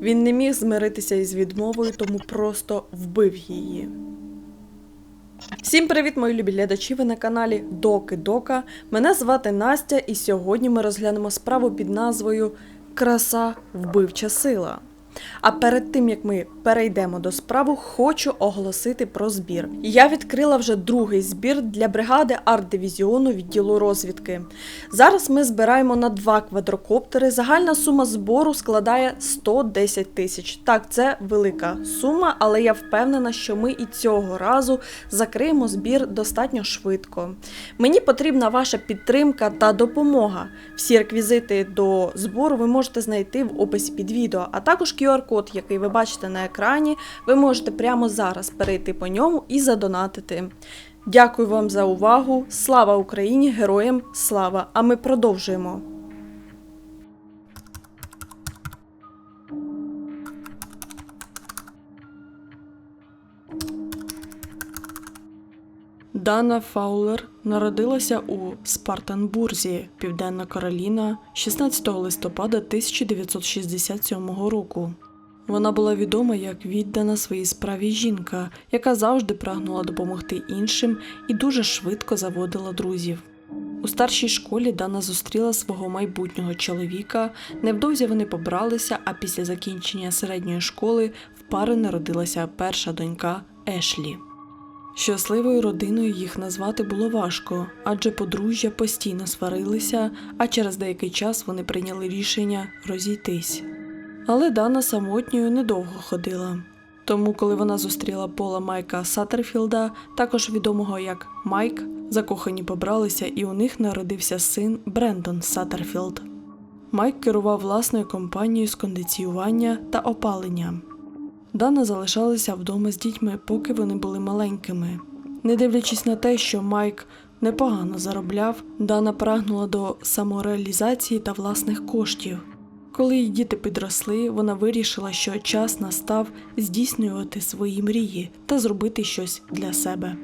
Він не міг змиритися із відмовою, тому просто вбив її. Всім привіт, мої любі глядачі! Ви на каналі Доки Дока. Мене звати Настя, і сьогодні ми розглянемо справу під назвою Краса вбивча сила. А перед тим як ми перейдемо до справи, хочу оголосити про збір. Я відкрила вже другий збір для бригади арт-дивізіону відділу розвідки. Зараз ми збираємо на два квадрокоптери. Загальна сума збору складає 110 тисяч. Так, це велика сума, але я впевнена, що ми і цього разу закриємо збір достатньо швидко. Мені потрібна ваша підтримка та допомога. Всі реквізити до збору ви можете знайти в описі під відео, а також QR-код, який ви бачите на екрані, ви можете прямо зараз перейти по ньому і задонатити. Дякую вам за увагу. Слава Україні! Героям слава! А ми продовжуємо. Дана Фаулер народилася у Спартанбурзі, Південна Кароліна, 16 листопада 1967 року. Вона була відома як віддана своїй справі жінка, яка завжди прагнула допомогти іншим і дуже швидко заводила друзів. У старшій школі Дана зустріла свого майбутнього чоловіка. Невдовзі вони побралися, а після закінчення середньої школи в пари народилася перша донька Ешлі. Щасливою родиною їх назвати було важко, адже подружжя постійно сварилися, а через деякий час вони прийняли рішення розійтись. Але Дана самотньою недовго ходила. Тому, коли вона зустріла Пола Майка Саттерфілда, також відомого як Майк, закохані побралися, і у них народився син Брендон Саттерфілд. Майк керував власною компанією з кондиціювання та опалення. Дана залишалася вдома з дітьми, поки вони були маленькими. Не дивлячись на те, що Майк непогано заробляв, Дана прагнула до самореалізації та власних коштів. Коли її діти підросли, вона вирішила, що час настав здійснювати свої мрії та зробити щось для себе.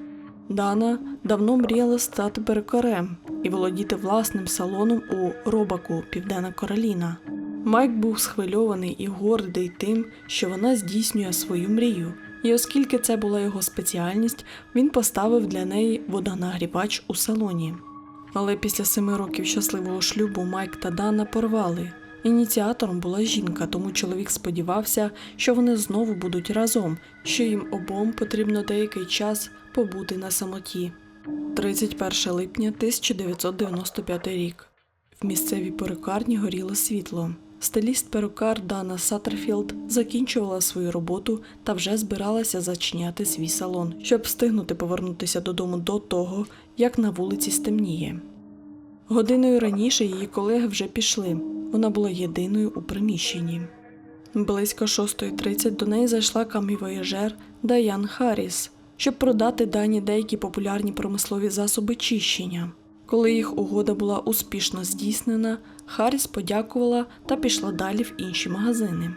Дана давно мріяла стати перукарем і володіти власним салоном у Робаку, Південна Кароліна. Майк був схвильований і гордий тим, що вона здійснює свою мрію, і оскільки це була його спеціальність, він поставив для неї водонагрівач у салоні. Але після семи років щасливого шлюбу Майк та Дана порвали. Ініціатором була жінка, тому чоловік сподівався, що вони знову будуть разом, що їм обом потрібно деякий час побути на самоті. 31 липня 1995 рік. В місцевій перукарні горіло світло. Стиліст перукар Дана Саттерфілд закінчувала свою роботу та вже збиралася зачиняти свій салон, щоб встигнути повернутися додому до того, як на вулиці стемніє. Годиною раніше її колеги вже пішли. Вона була єдиною у приміщенні. Близько 6.30 до неї зайшла камівояжер Даян Харріс, щоб продати дані деякі популярні промислові засоби чищення. Коли їх угода була успішно здійснена, Харріс подякувала та пішла далі в інші магазини.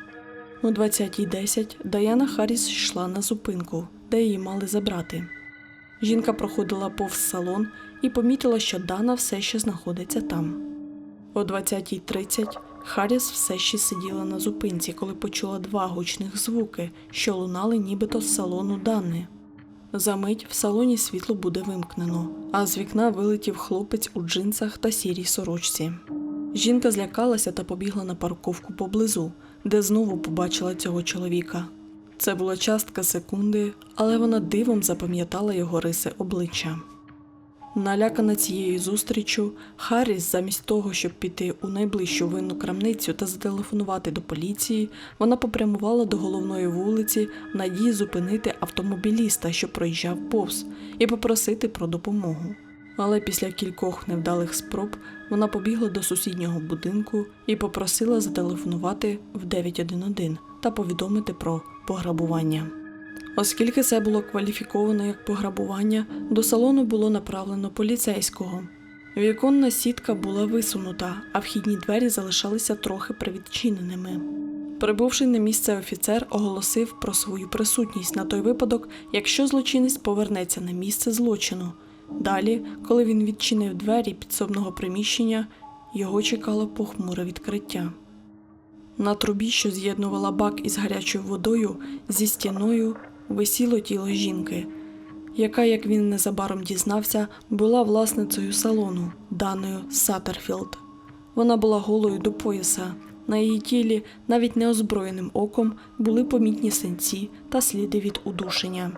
О 20.10 Даяна Харріс йшла на зупинку, де її мали забрати. Жінка проходила повз салон і помітила, що Дана все ще знаходиться там. О 20.30 Харріс все ще сиділа на зупинці, коли почула два гучних звуки, що лунали нібито з салону Дани. Замить в салоні світло буде вимкнено, а з вікна вилетів хлопець у джинсах та сірій сорочці. Жінка злякалася та побігла на парковку поблизу, де знову побачила цього чоловіка. Це була частка секунди, але вона дивом запам'ятала його риси обличчя. Налякана цією зустрічю, Харріс, замість того, щоб піти у найближчу винну крамницю та зателефонувати до поліції, вона попрямувала до головної вулиці в надії зупинити автомобіліста, що проїжджав повз, і попросити про допомогу. Але після кількох невдалих спроб вона побігла до сусіднього будинку і попросила зателефонувати в 911 та повідомити про пограбування. Оскільки це було кваліфіковано як пограбування, до салону було направлено поліцейського. Віконна сітка була висунута, а вхідні двері залишалися трохи привідчиненими. Прибувши на місце офіцер оголосив про свою присутність на той випадок, якщо злочинець повернеться на місце злочину. Далі, коли він відчинив двері підсобного приміщення, його чекало похмуре відкриття. На трубі, що з'єднувала бак із гарячою водою, зі стіною висіло тіло жінки, яка, як він незабаром дізнався, була власницею салону Даною Саттерфілд. Вона була голою до пояса. На її тілі, навіть неозброєним оком, були помітні синці та сліди від удушення.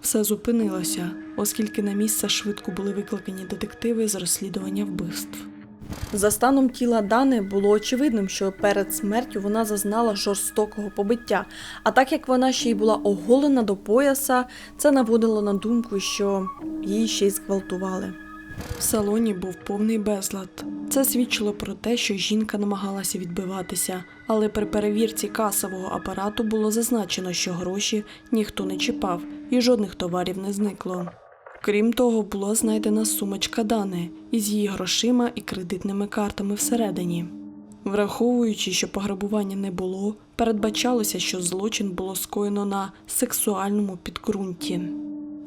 Все зупинилося, оскільки на місце швидко були викликані детективи з розслідування вбивств. За станом тіла Дани було очевидним, що перед смертю вона зазнала жорстокого побиття. А так як вона ще й була оголена до пояса, це наводило на думку, що її ще й зґвалтували. В салоні був повний безлад. Це свідчило про те, що жінка намагалася відбиватися, але при перевірці касового апарату було зазначено, що гроші ніхто не чіпав і жодних товарів не зникло. Крім того, була знайдена сумочка Дани із її грошима і кредитними картами всередині. Враховуючи, що пограбування не було, передбачалося, що злочин було скоєно на сексуальному підґрунті.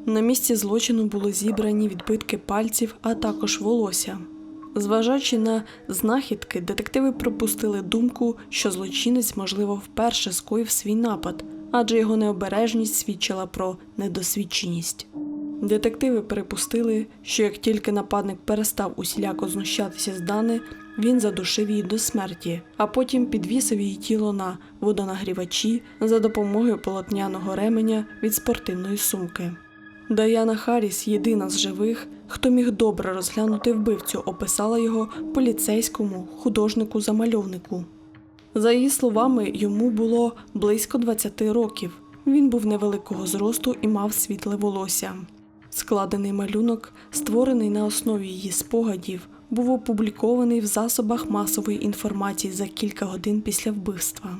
На місці злочину були зібрані відбитки пальців, а також волосся. Зважаючи на знахідки, детективи припустили думку, що злочинець, можливо, вперше скоїв свій напад, адже його необережність свідчила про недосвідченість. Детективи припустили, що як тільки нападник перестав усіляко знущатися з Дани, він задушив її до смерті, а потім підвісив її тіло на водонагрівачі за допомогою полотняного ременя від спортивної сумки. Даяна Харріс, єдина з живих, хто міг добре розглянути вбивцю, описала його поліцейському художнику-замальовнику. За її словами, йому було близько 20 років. Він був невеликого зросту і мав світле волосся. Складений малюнок, створений на основі її спогадів, був опублікований в засобах масової інформації за кілька годин після вбивства.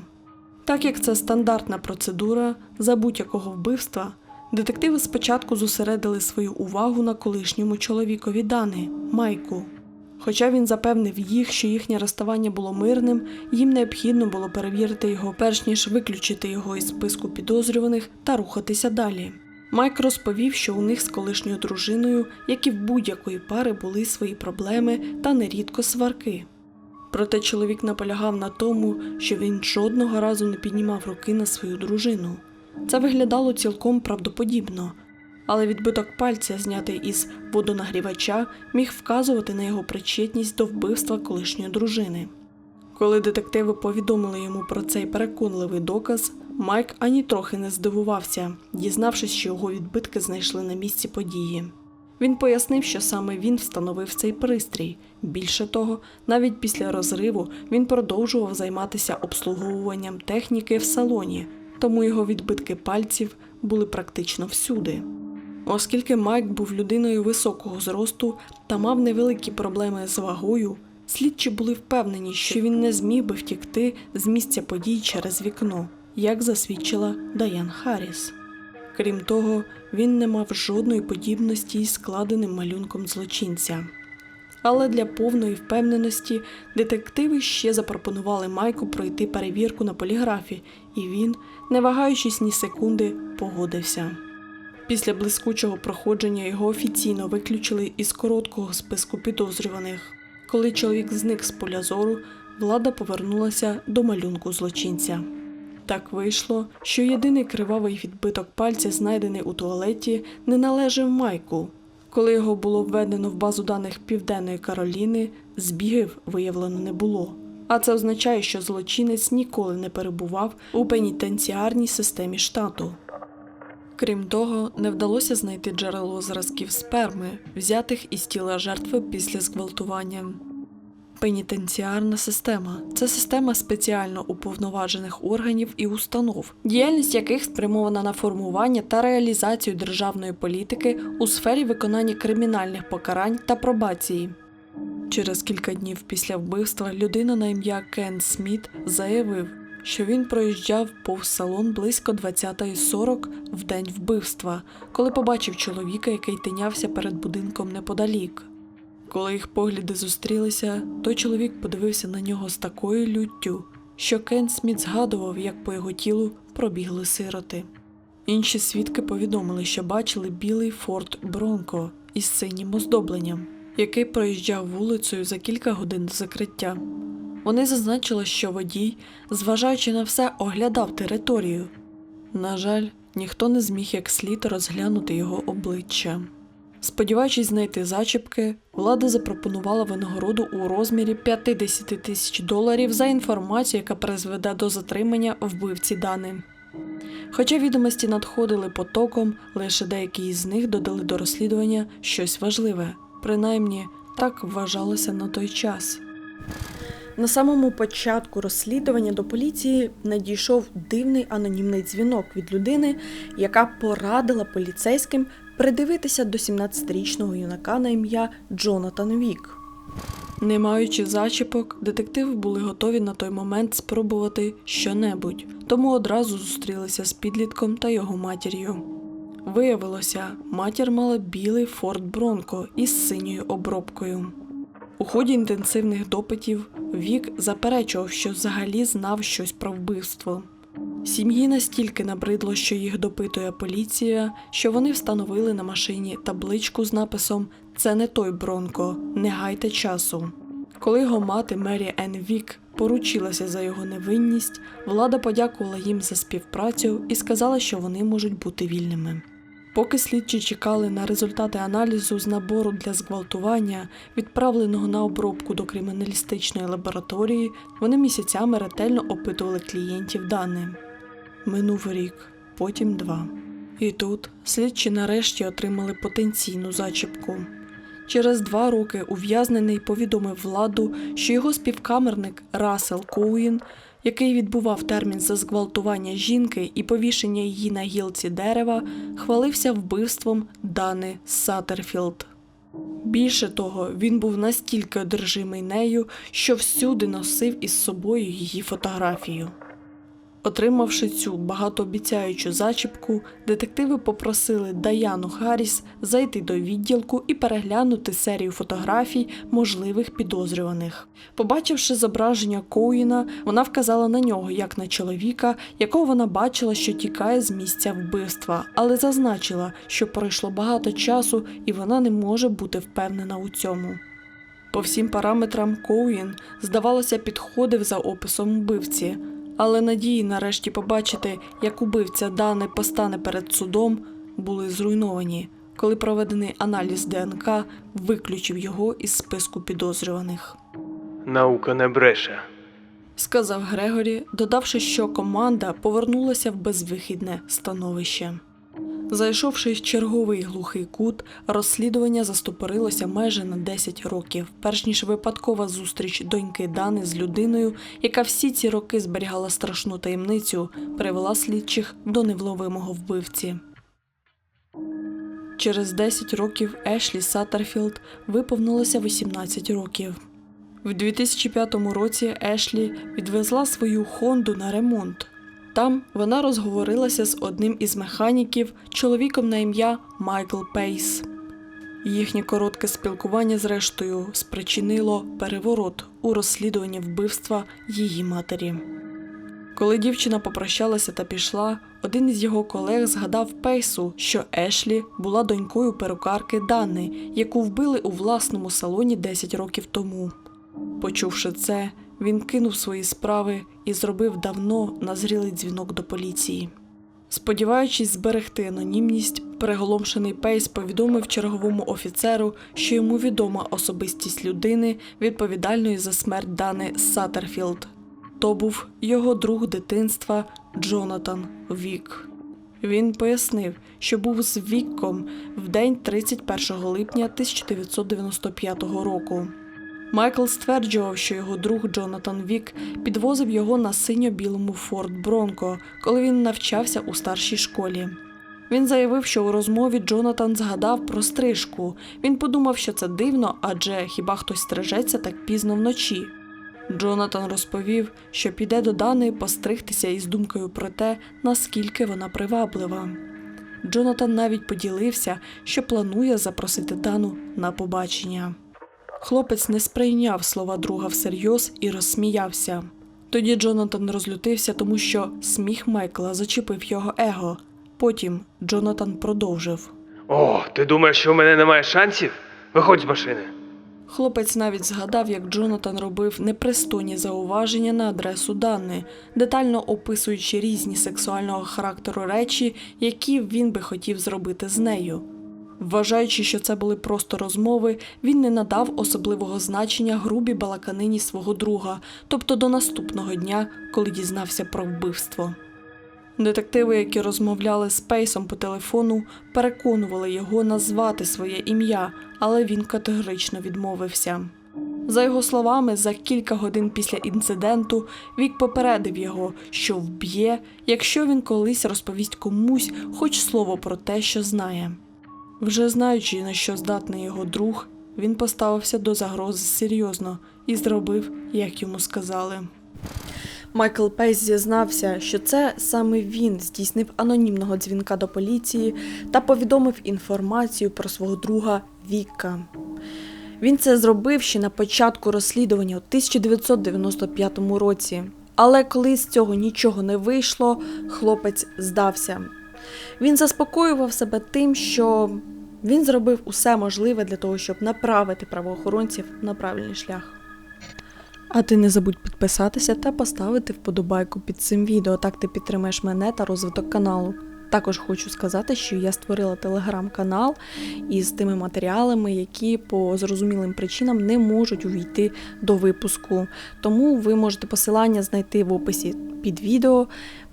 Так як це стандартна процедура за будь-якого вбивства, детективи спочатку зосередили свою увагу на колишньому чоловікові Дани Майку. Хоча він запевнив їх, що їхнє розставання було мирним, їм необхідно було перевірити його, перш ніж виключити його із списку підозрюваних та рухатися далі. Майк розповів, що у них з колишньою дружиною, як і в будь-якої пари, були свої проблеми та нерідко сварки. Проте чоловік наполягав на тому, що він жодного разу не піднімав руки на свою дружину. Це виглядало цілком правдоподібно, але відбиток пальця, знятий із водонагрівача, міг вказувати на його причетність до вбивства колишньої дружини. Коли детективи повідомили йому про цей переконливий доказ, Майк ані трохи не здивувався, дізнавшись, що його відбитки знайшли на місці події. Він пояснив, що саме він встановив цей пристрій. Більше того, навіть після розриву він продовжував займатися обслуговуванням техніки в салоні, тому його відбитки пальців були практично всюди. Оскільки Майк був людиною високого зросту та мав невеликі проблеми з вагою, слідчі були впевнені, що він не зміг би втікти з місця подій через вікно, як засвідчила Даян Харріс. Крім того, він не мав жодної подібності із складеним малюнком злочинця. Але для повної впевненості детективи ще запропонували Майку пройти перевірку на поліграфі, і він, не вагаючись ні секунди, погодився. Після блискучого проходження його офіційно виключили із короткого списку підозрюваних. Коли чоловік зник з поля зору, влада повернулася до малюнку злочинця. Так вийшло, що єдиний кривавий відбиток пальця, знайдений у туалеті, не належав Майку. Коли його було введено в базу даних Південної Кароліни, збігів виявлено не було. А це означає, що злочинець ніколи не перебував у пенітенціарній системі штату. Крім того, не вдалося знайти джерело зразків сперми, взятих із тіла жертви після зґвалтування. Пенітенціарна система це система спеціально уповноважених органів і установ, діяльність яких спрямована на формування та реалізацію державної політики у сфері виконання кримінальних покарань та пробації. Через кілька днів після вбивства людина на ім'я Кен Сміт заявив, що він проїжджав повз салон близько 20.40 в день вбивства, коли побачив чоловіка, який тинявся перед будинком неподалік. Коли їх погляди зустрілися, той чоловік подивився на нього з такою люттю, що Кен Сміт згадував, як по його тілу пробігли сироти. Інші свідки повідомили, що бачили білий форт Бронко із синім оздобленням, який проїжджав вулицею за кілька годин до закриття. Вони зазначили, що водій, зважаючи на все, оглядав територію. На жаль, ніхто не зміг як слід розглянути його обличчя. Сподіваючись знайти зачіпки, влада запропонувала винагороду у розмірі 50 тисяч доларів за інформацію, яка призведе до затримання вбивці Дани. Хоча відомості надходили потоком, лише деякі із них додали до розслідування щось важливе, принаймні так вважалося на той час. На самому початку розслідування до поліції надійшов дивний анонімний дзвінок від людини, яка порадила поліцейським придивитися до 17-річного юнака на ім'я Джонатан Вік. Не маючи зачіпок, детективи були готові на той момент спробувати щонебудь, тому одразу зустрілися з підлітком та його матір'ю. Виявилося, матір мала білий Форд Бронко із синьою обробкою. У ході інтенсивних допитів Вік заперечував, що взагалі знав щось про вбивство. Сім'ї настільки набридло, що їх допитує поліція, що вони встановили на машині табличку з написом Це не той Бронко, не гайте часу. Коли його мати Мері Ен Вік поручилася за його невинність, влада подякувала їм за співпрацю і сказала, що вони можуть бути вільними. Поки слідчі чекали на результати аналізу з набору для зґвалтування, відправленого на обробку до криміналістичної лабораторії, вони місяцями ретельно опитували клієнтів Дани. Минув рік, потім два. І тут слідчі нарешті отримали потенційну зачіпку. Через два роки ув'язнений повідомив владу, що його співкамерник Рассел Коуін, який відбував термін за зґвалтування жінки і повішення її на гілці дерева, хвалився вбивством Дани Саттерфілд. Більше того, він був настільки одержимий нею, що всюди носив із собою її фотографію. Отримавши цю багатообіцяючу зачіпку, детективи попросили Даяну Харріс зайти до відділку і переглянути серію фотографій можливих підозрюваних. Побачивши зображення Коїна, вона вказала на нього як на чоловіка, якого вона бачила, що тікає з місця вбивства, але зазначила, що пройшло багато часу і вона не може бути впевнена у цьому. По всім параметрам Коуін, здавалося, підходив за описом вбивці, але надії нарешті побачити, як убивця Дани постане перед судом, були зруйновані, коли проведений аналіз ДНК виключив його із списку підозрюваних. Наука не бреше. Сказав Грегорі, додавши, що команда повернулася в безвихідне становище. Зайшовши в черговий глухий кут, розслідування застопорилося майже на 10 років, перш ніж випадкова зустріч доньки Дани з людиною, яка всі ці роки зберігала страшну таємницю, привела слідчих до невловимого вбивці. Через 10 років Ешлі Саттерфілд виповнилося 18 років. В 2005 році Ешлі відвезла свою Хонду на ремонт. Там вона розговорилася з одним із механіків, чоловіком на ім'я Майкл Пейс. Їхнє коротке спілкування, зрештою, спричинило переворот у розслідуванні вбивства її матері. Коли дівчина попрощалася та пішла, один із його колег згадав Пейсу, що Ешлі була донькою перукарки Дани, яку вбили у власному салоні 10 років тому. Почувши це, він кинув свої справи і зробив давно назрілий дзвінок до поліції. Сподіваючись зберегти анонімність, переголомшений Пейс повідомив черговому офіцеру, що йому відома особистість людини, відповідальної за смерть Дани Саттерфілд. То був його друг дитинства Джонатан Вік. Він пояснив, що був з Вікком в день 31 липня 1995 року. Майкл стверджував, що його друг Джонатан Вік підвозив його на синьо-білому Форд Бронко, коли він навчався у старшій школі. Він заявив, що у розмові Джонатан згадав про стрижку. Він подумав, що це дивно, адже хіба хтось стрижеться так пізно вночі. Джонатан розповів, що піде до Дани постригтися із думкою про те, наскільки вона приваблива. Джонатан навіть поділився, що планує запросити Дану на побачення. Хлопець не сприйняв слова друга всерйоз і розсміявся. Тоді Джонатан розлютився, тому що сміх Майкла зачепив його его. Потім Джонатан продовжив. О, ти думаєш, що в мене немає шансів? Виходь з машини. Хлопець навіть згадав, як Джонатан робив непристойні зауваження на адресу Дани, детально описуючи різні сексуального характеру речі, які він би хотів зробити з нею. Вважаючи, що це були просто розмови, він не надав особливого значення грубій балаканині свого друга, тобто до наступного дня, коли дізнався про вбивство. Детективи, які розмовляли з Пейсом по телефону, переконували його назвати своє ім'я, але він категорично відмовився. За його словами, за кілька годин після інциденту Вік попередив його, що вб'є, якщо він колись розповість комусь хоч слово про те, що знає. Вже знаючи, на що здатний його друг, він поставився до загрози серйозно і зробив, як йому сказали. Майкл Пейс зізнався, що це саме він здійснив анонімного дзвінка до поліції та повідомив інформацію про свого друга Віка. Він це зробив ще на початку розслідування у 1995 році. Але коли з цього нічого не вийшло, хлопець здався. Він заспокоював себе тим, що він зробив усе можливе для того, щоб направити правоохоронців на правильний шлях. А ти не забудь підписатися та поставити вподобайку під цим відео, так ти підтримаєш мене та розвиток каналу. Також хочу сказати, що я створила телеграм-канал із тими матеріалами, які по зрозумілим причинам не можуть увійти до випуску. Тому ви можете посилання знайти в описі під відео,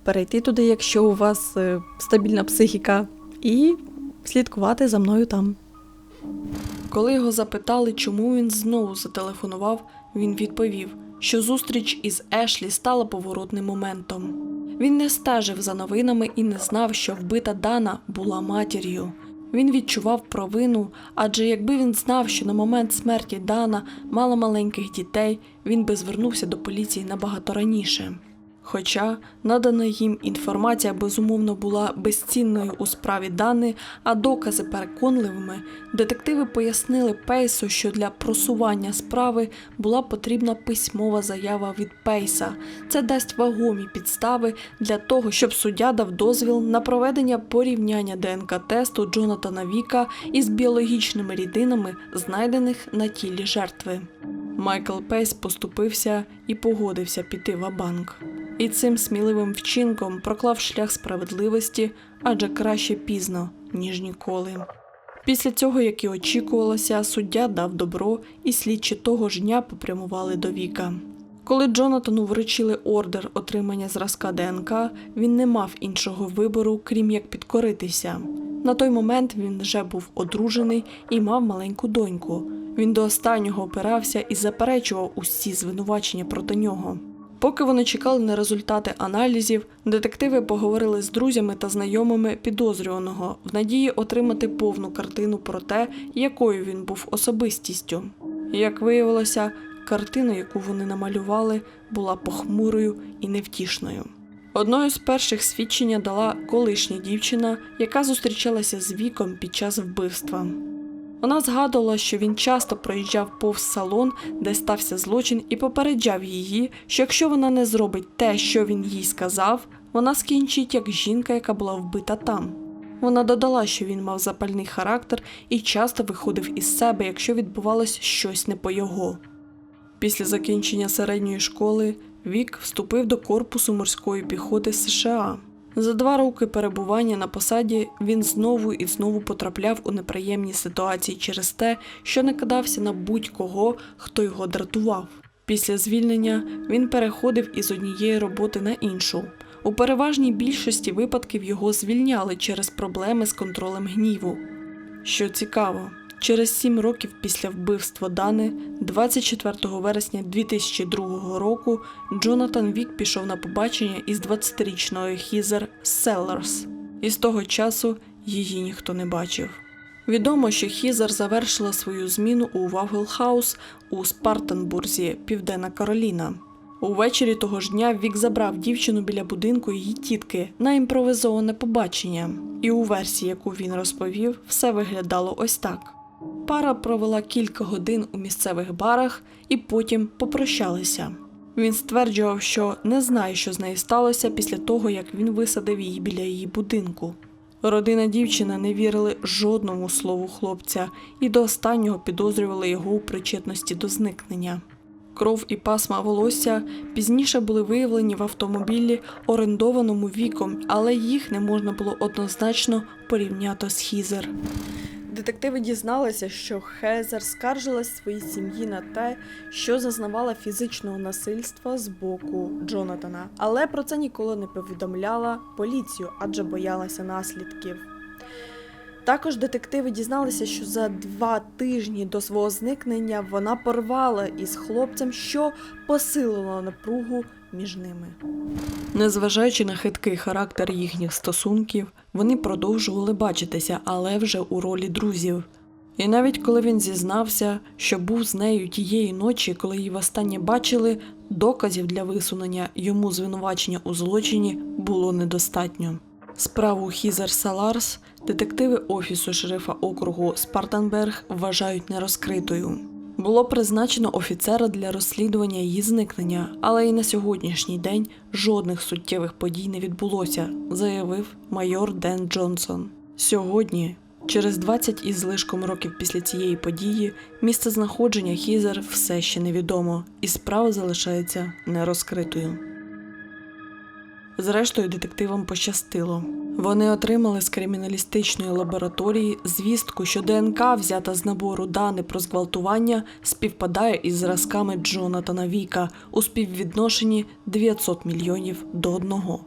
перейти туди, якщо у вас е, стабільна психіка, і слідкувати за мною там. Коли його запитали, чому він знову зателефонував, він відповів, що зустріч із Ешлі стала поворотним моментом. Він не стежив за новинами і не знав, що вбита Дана була матір'ю. Він відчував провину, адже якби він знав, що на момент смерті Дана мала маленьких дітей, він би звернувся до поліції набагато раніше. Хоча надана їм інформація безумовно була безцінною у справі Дани, а докази переконливими, детективи пояснили Пейсу, що для просування справи була потрібна письмова заява від Пейса. Це дасть вагомі підстави для того, щоб суддя дав дозвіл на проведення порівняння ДНК-тесту Джонатана Віка із біологічними рідинами, знайдених на тілі жертви. Майкл Пейс поступився і погодився піти в банк і цим сміливим вчинком проклав шлях справедливості, адже краще пізно, ніж ніколи. Після цього, як і очікувалося, суддя дав добро, і слідчі того ж дня попрямували до Віка. Коли Джонатану вручили ордер отримання зразка ДНК, він не мав іншого вибору, крім як підкоритися. На той момент він вже був одружений і мав маленьку доньку. Він до останнього опирався і заперечував усі звинувачення проти нього. Поки вони чекали на результати аналізів, детективи поговорили з друзями та знайомими підозрюваного в надії отримати повну картину про те, якою він був особистістю. Як виявилося, картина, яку вони намалювали, була похмурою і невтішною. Одною з перших свідчення дала колишня дівчина, яка зустрічалася з віком під час вбивства. Вона згадувала, що він часто проїжджав повз салон, де стався злочин, і попереджав її, що якщо вона не зробить те, що він їй сказав, вона скінчить як жінка, яка була вбита там. Вона додала, що він мав запальний характер і часто виходив із себе, якщо відбувалось щось не по його. Після закінчення середньої школи Вік вступив до корпусу морської піхоти США. За два роки перебування на посаді він знову і знову потрапляв у неприємні ситуації через те, що не кидався на будь-кого, хто його дратував. Після звільнення він переходив із однієї роботи на іншу. У переважній більшості випадків його звільняли через проблеми з контролем гніву. Що цікаво, через сім років після вбивства Дани, 24 вересня 2002 року, Джонатан Вік пішов на побачення із 20-річною Хізер Селлерс. І з того часу її ніхто не бачив. Відомо, що Хізер завершила свою зміну у Вафелхаус у Спартанбурзі, Південна Кароліна. Увечері того ж дня Вік забрав дівчину біля будинку її тітки на імпровизоване побачення, і у версії, яку він розповів, все виглядало ось так. Пара провела кілька годин у місцевих барах і потім попрощалися. Він стверджував, що не знає, що з нею сталося після того, як він висадив її біля її будинку. Родина дівчини не вірили жодному слову хлопця і до останнього підозрювали його у причетності до зникнення. Кров і пасма волосся пізніше були виявлені в автомобілі, орендованому віком, але їх не можна було однозначно порівняти з Хізер. Детективи дізналися, що Хезер скаржилась своїй сім'ї на те, що зазнавала фізичного насильства з боку Джонатана, але про це ніколи не повідомляла поліцію, адже боялася наслідків. Також детективи дізналися, що за два тижні до свого зникнення вона порвала із хлопцем, що посилило напругу між ними. Незважаючи на хиткий характер їхніх стосунків, вони продовжували бачитися, але вже у ролі друзів. І навіть коли він зізнався, що був з нею тієї ночі, коли її востаннє бачили, доказів для висунення йому звинувачення у злочині було недостатньо. Справу Хізер Саларс детективи офісу шерифа округу Спартанберг вважають нерозкритою. Було призначено офіцера для розслідування її зникнення, але і на сьогоднішній день жодних суттєвих подій не відбулося, заявив майор Ден Джонсон. Сьогодні, через 20 із злишком років після цієї події, місце знаходження Хізер все ще невідомо, і справа залишається нерозкритою. Зрештою, детективам пощастило. Вони отримали з криміналістичної лабораторії звістку, що ДНК, взята з набору даних про зґвалтування, співпадає із зразками Джонатана Віка у співвідношенні 900 мільйонів до одного.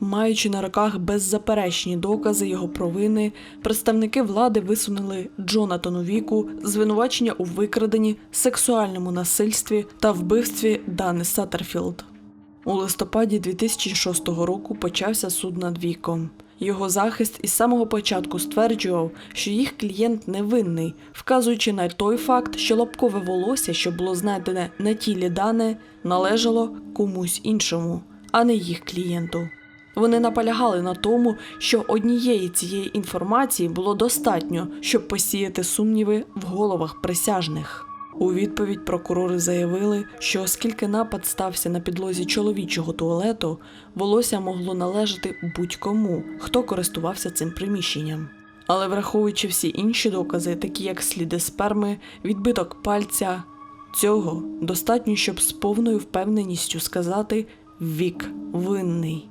Маючи на руках беззаперечні докази його провини, представники влади висунули Джонатану Віку звинувачення у викраденні, сексуальному насильстві та вбивстві Дани Саттерфілд. У листопаді 2006 року почався суд над віком. Його захист із самого початку стверджував, що їх клієнт невинний, вказуючи на той факт, що лобкове волосся, що було знайдене на тілі Дани, належало комусь іншому, а не їх клієнту. Вони наполягали на тому, що однієї цієї інформації було достатньо, щоб посіяти сумніви в головах присяжних. У відповідь прокурори заявили, що оскільки напад стався на підлозі чоловічого туалету, волосся могло належати будь-кому, хто користувався цим приміщенням. Але враховуючи всі інші докази, такі як сліди сперми, відбиток пальця, цього достатньо, щоб з повною впевненістю сказати вік винний.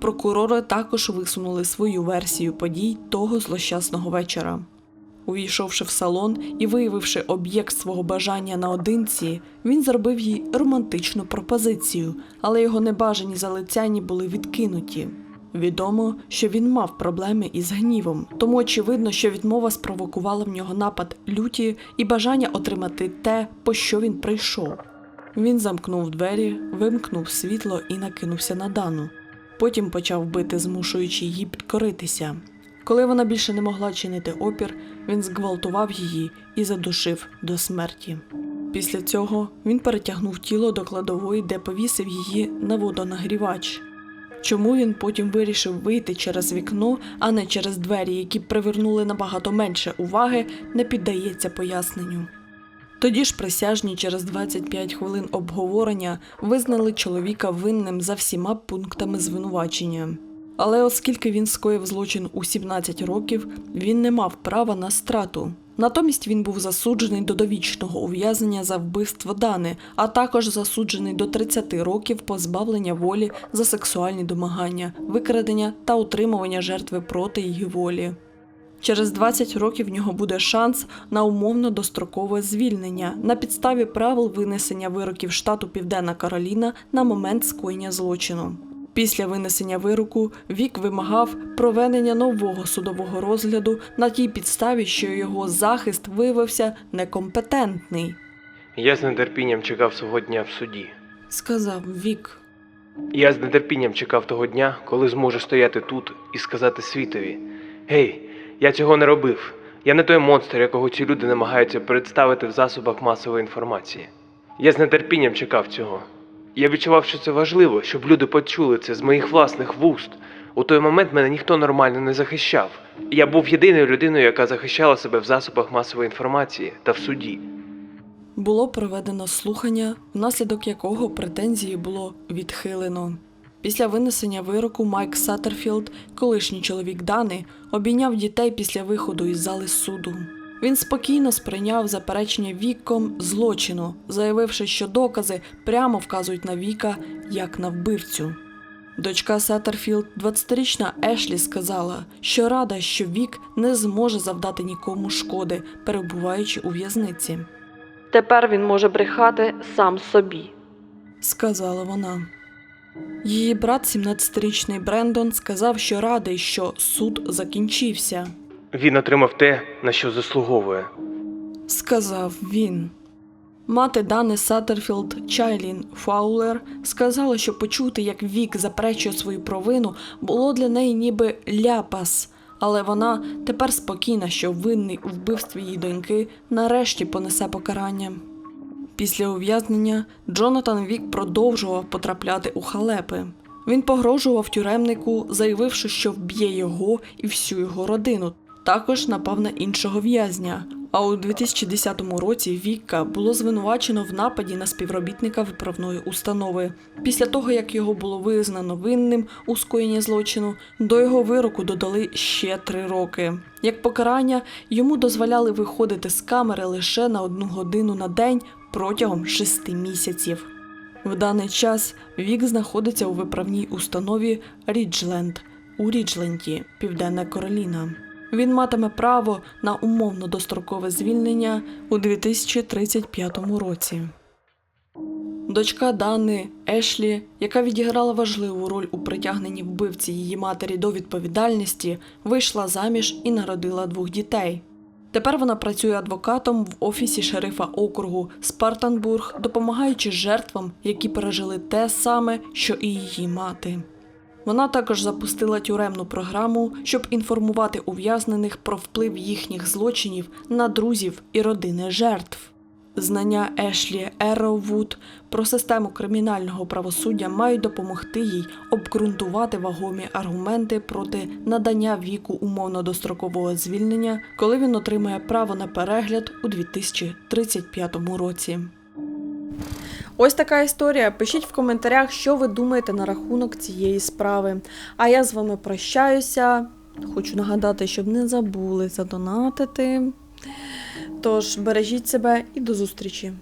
Прокурори також висунули свою версію подій того злощасного вечора. Увійшовши в салон і виявивши об'єкт свого бажання наодинці, він зробив їй романтичну пропозицію, але його небажані залицяння були відкинуті. Відомо, що він мав проблеми із гнівом, тому очевидно, що відмова спровокувала в нього напад люті і бажання отримати те, по що він прийшов. Він замкнув двері, вимкнув світло і накинувся на дану. Потім почав бити, змушуючи її підкоритися. Коли вона більше не могла чинити опір, він зґвалтував її і задушив до смерті. Після цього він перетягнув тіло до кладової, де повісив її на водонагрівач. Чому він потім вирішив вийти через вікно, а не через двері, які привернули набагато менше уваги, не піддається поясненню. Тоді ж присяжні через 25 хвилин обговорення визнали чоловіка винним за всіма пунктами звинувачення. Але оскільки він скоїв злочин у 17 років, він не мав права на страту. Натомість він був засуджений до довічного ув'язнення за вбивство Дани, а також засуджений до 30 років позбавлення волі за сексуальні домагання, викрадення та утримування жертви проти її волі. Через 20 років в нього буде шанс на умовно дострокове звільнення на підставі правил винесення вироків штату Південна Кароліна на момент скоєння злочину. Після винесення вироку Вік вимагав проведення нового судового розгляду на тій підставі, що його захист виявився некомпетентний, Я з нетерпінням чекав свого дня в суді. сказав Вік. Я з нетерпінням чекав того дня, коли зможу стояти тут і сказати світові: Гей, я цього не робив. Я не той монстр, якого ці люди намагаються представити в засобах масової інформації. Я з нетерпінням чекав цього. Я відчував, що це важливо, щоб люди почули це з моїх власних вуст. У той момент мене ніхто нормально не захищав. Я був єдиною людиною, яка захищала себе в засобах масової інформації та в суді. Було проведено слухання, внаслідок якого претензії було відхилено. Після винесення вироку Майк Саттерфілд, колишній чоловік Дани, обійняв дітей після виходу із зали суду. Він спокійно сприйняв заперечення віком злочину, заявивши, що докази прямо вказують на Віка як на вбивцю. Дочка Саттерфілд, 20-річна Ешлі, сказала, що рада, що Вік не зможе завдати нікому шкоди, перебуваючи у в'язниці. Тепер він може брехати сам собі. сказала вона. Її брат, 17-річний Брендон, сказав, що радий, що суд закінчився. Він отримав те, на що заслуговує. сказав він. Мати Дани Саттерфілд Чайлін Фаулер сказала, що почути, як Вік заперечує свою провину, було для неї ніби ляпас, але вона тепер спокійна, що винний у вбивстві її доньки нарешті понесе покарання. Після ув'язнення Джонатан Вік продовжував потрапляти у халепи. Він погрожував тюремнику, заявивши, що вб'є його і всю його родину. Також напав на іншого в'язня. А у 2010 році Вікка було звинувачено в нападі на співробітника виправної установи. Після того, як його було визнано винним у скоєнні злочину, до його вироку додали ще три роки. Як покарання, йому дозволяли виходити з камери лише на одну годину на день протягом шести місяців. В даний час Вік знаходиться у виправній установі Ріджленд у Ріджленді, Південна Кароліна. Він матиме право на умовно дострокове звільнення у 2035 році. Дочка Дани Ешлі, яка відіграла важливу роль у притягненні вбивці її матері до відповідальності, вийшла заміж і народила двох дітей. Тепер вона працює адвокатом в офісі шерифа округу Спартанбург, допомагаючи жертвам, які пережили те саме, що і її мати. Вона також запустила тюремну програму, щоб інформувати ув'язнених про вплив їхніх злочинів на друзів і родини жертв. Знання Ешлі Ерроувуд про систему кримінального правосуддя мають допомогти їй обґрунтувати вагомі аргументи проти надання віку умовно дострокового звільнення, коли він отримає право на перегляд у 2035 році. Ось така історія. Пишіть в коментарях, що ви думаєте на рахунок цієї справи. А я з вами прощаюся. Хочу нагадати, щоб не забули задонатити. Тож бережіть себе і до зустрічі.